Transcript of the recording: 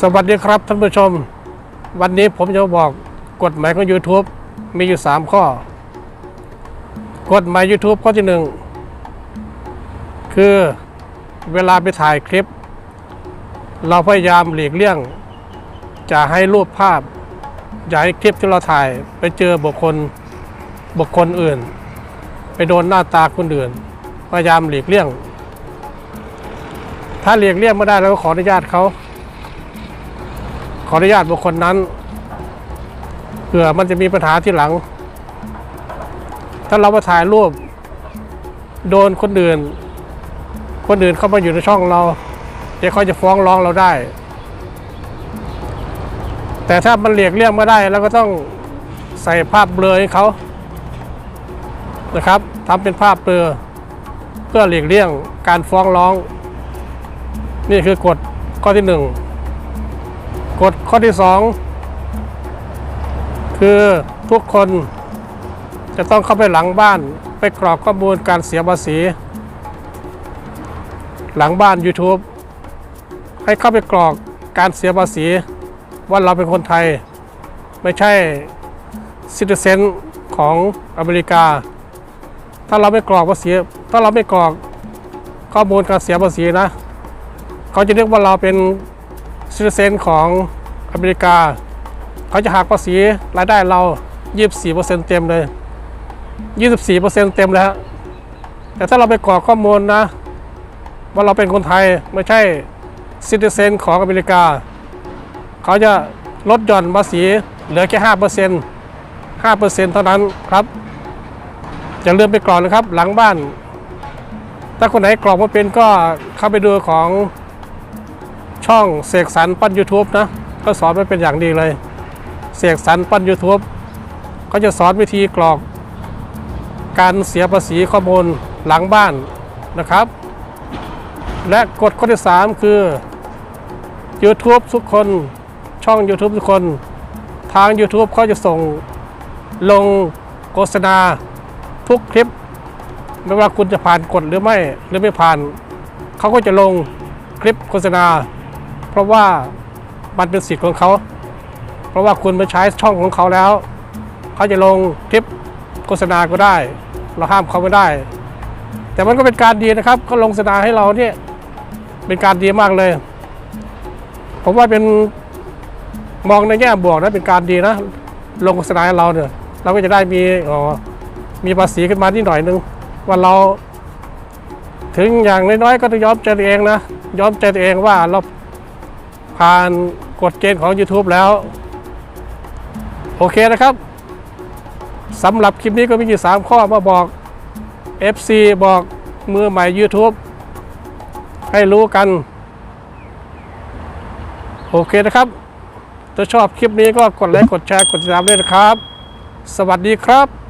สวัสดีครับท่านผู้ชม วันนี้ผมจะบอกกฎหมายของ YouTube มีอยู่ 3 ข้อ กฎหมาย YouTube ข้อที่ 1 คือเวลาไปถ่ายคลิป เราพยายามหลีกเลี่ยง จะให้รูปภาพ อย่าให้คลิปที่เราถ่ายไปเจอบุคคลบุคคลอื่น ไปโดนหน้าตาคนอื่น พยายามหลีกเลี่ยง ถ้าหลีกเลี่ยงไม่ได้เราก็ขออนุญาตเขา ขออนุญาตบุคคลนั้นเผื่อมันจะมีปัญหาที่หลัง ถ้าเรามาถ่ายรูปโดนคนอื่น คนอื่นเข้ามาอยู่ในช่องเรา เดี๋ยวเขาจะฟ้องร้องเราได้ แต่ถ้ามันเลียกเลี่ยงไม่ได้เราก็ต้องใส่ภาพเบลอให้เขานะครับทำเป็นภาพเบลอเพื่อหลีกเลี่ยงการฟ้องร้อง นี่คือกฎข้อที่หนึ่ง กฎข้อที่ 2 คือทุกคนจะต้องเข้าไปหลังบ้านไปกรอกข้อมูลการเสียภาษี หลังบ้าน YouTube ให้เข้าไปกรอกการเสียภาษี ว่าเราเป็นคนไทย ไม่ใช่ซิติเซนของอเมริกา ถ้าเราไม่กรอกภาษีถ้าเราไม่กรอกข้อมูลการเสียภาษีนะ เขาจะเรียกว่าเราเป็น ซิติเซนของอเมริกา เขาจะหักภาษีรายได้เรา 24%เต็มเลย 24%เต็มแล้วแต่ถ้าเราไปกรอกข้อมูลนะ ว่าเราเป็นคนไทยไม่ใช่ซิติเซนของอเมริกา เขาจะลดหย่อนภาษีเหลือแค่5% 5%เท่านั้นครับอย่าลืมไปกรอกนะครับ หลังบ้าน ถ้าคนไหนกรอกม่เป็นก็เข้าไปดูของ ช่องเสกสรรปั้น YouTube นะก็สอนไว้เป็นอย่างดีเลย เสกสรรปั้น YouTube เขาจะสอนวิธีกรอก การเสียภาษีข้อมูลหลังบ้านนะครับ และกฎข้อที่ 3 คือ YouTube ทุกคนช่อง YouTube ทุกคน ทาง YouTube เขาจะส่งลงโฆษณาทุกคลิป ไม่ว่าคุณจะผ่านกฎหรือไม่หรือไม่ผ่าน เขาก็จะลงคลิปโฆษณา ราะว่ามันเป็นสิทธิ์ของเขา เพราะว่าคุณไปใช้ช่องของเขาแล้ว เขาจะลงคลิปโฆษณาก็ได้ เราห้ามเขาไม่ได้ แต่มันก็เป็นการดีนะครับเขาลงโฆษณาให้เราเนี่ยเป็นการดีมากเลย ผมว่าเป็นมองในแง่บวกนะเป็นการดีนะ ลงโฆษณาให้เราเนี่ยเราก็จะได้มีอ๋อมีภาษีขึ้นมานิดหน่อยนึงว่าเราถึงอย่างน้อยๆก็ต้องยอมใจตัวเองนะยอมใจตัวเองว่าเรา ผ่านกฎเกณฑ์ของ YouTube แล้ว โอเคนะครับสำหรับคลิปนี้ก็มีอยู่ 3 ข้อมาบอก FC บอกมือใหม่ YouTube ให้รู้กัน โอเคนะครับ ถ้าชอบคลิปนี้ก็กดไลค์กดแชร์กดติดตามด้วยนะครับ สวัสดีครับ